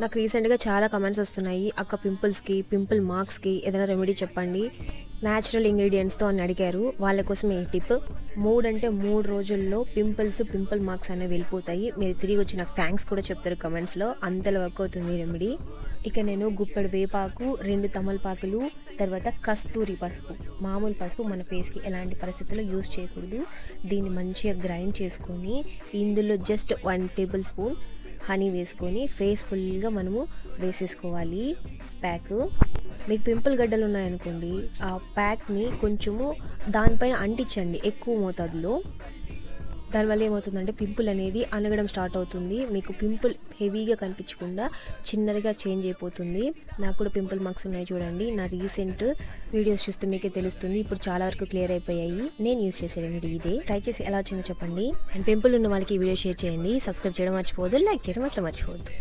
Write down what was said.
నాకు రీసెంట్గా చాలా కమెంట్స్ వస్తున్నాయి. అక్క పింపుల్స్కి పింపుల్ మార్క్స్కి ఏదైనా రెమెడీ చెప్పండి. న్యాచురల్ ఇంగ్రీడియంట్స్తో అని అడిగారు. వాళ్ళ కోసం ఈ టిప్ మూడు అంటే మూడు రోజుల్లో పింపుల్స్ పింపుల్ మార్క్స్ అనేవి వెళ్ళిపోతాయి. మీరు తిరిగి వచ్చి నాకు థ్యాంక్స్ కూడా చెప్తారు కమెంట్స్లో అంతలో వర్క్ అవుతుంది రెమెడీ ఇక నేను గుప్పెడు వేపాకు రెండు తమలపాకులు తర్వాత కస్తూరి పసుపు. మామూలు పసుపు మన ఫేస్కి ఎలాంటి పరిస్థితుల్లో యూస్ చేయకూడదు. దీన్ని మంచిగా గ్రైండ్ చేసుకొని ఇందులో just one tablespoon honey వేసుకొని ఫేస్ ఫుల్గా మనము వేసేసుకోవాలి. ప్యాక్ మీకు పింపుల్ గడ్డలు ఉన్నాయనుకోండి ఆ ప్యాక్ని కొంచెము దానిపైన అంటించండి ఎక్కువ మోతాదులో. దానివల్ల ఏమవుతుందంటే పింపుల్ అనేది అనగడం స్టార్ట్ అవుతుంది. మీకు పింపుల్ హెవీగా కనిపించకుండా చిన్నదిగా చేంజ్ అయిపోతుంది. నాకు కూడా పింపుల్ మార్క్స్ ఉన్నాయి చూడండి. నా రీసెంట్ వీడియోస్ చూస్తే మీకే తెలుస్తుంది. ఇప్పుడు చాలా వరకు క్లియర్ అయిపోయాయి. నేను యూస్ చేసే రెమెడీ ఇదే. ట్రై చేసి ఎలా వచ్చిందో చెప్పండి. అండ్ పింపుల్ ఉన్న వాళ్ళకి ఈ వీడియో షేర్ చేయండి. సబ్స్క్రైబ్ చేయడం మర్చిపోవద్దు. లైక్ చేయడం అసలు మర్చిపోవద్దు.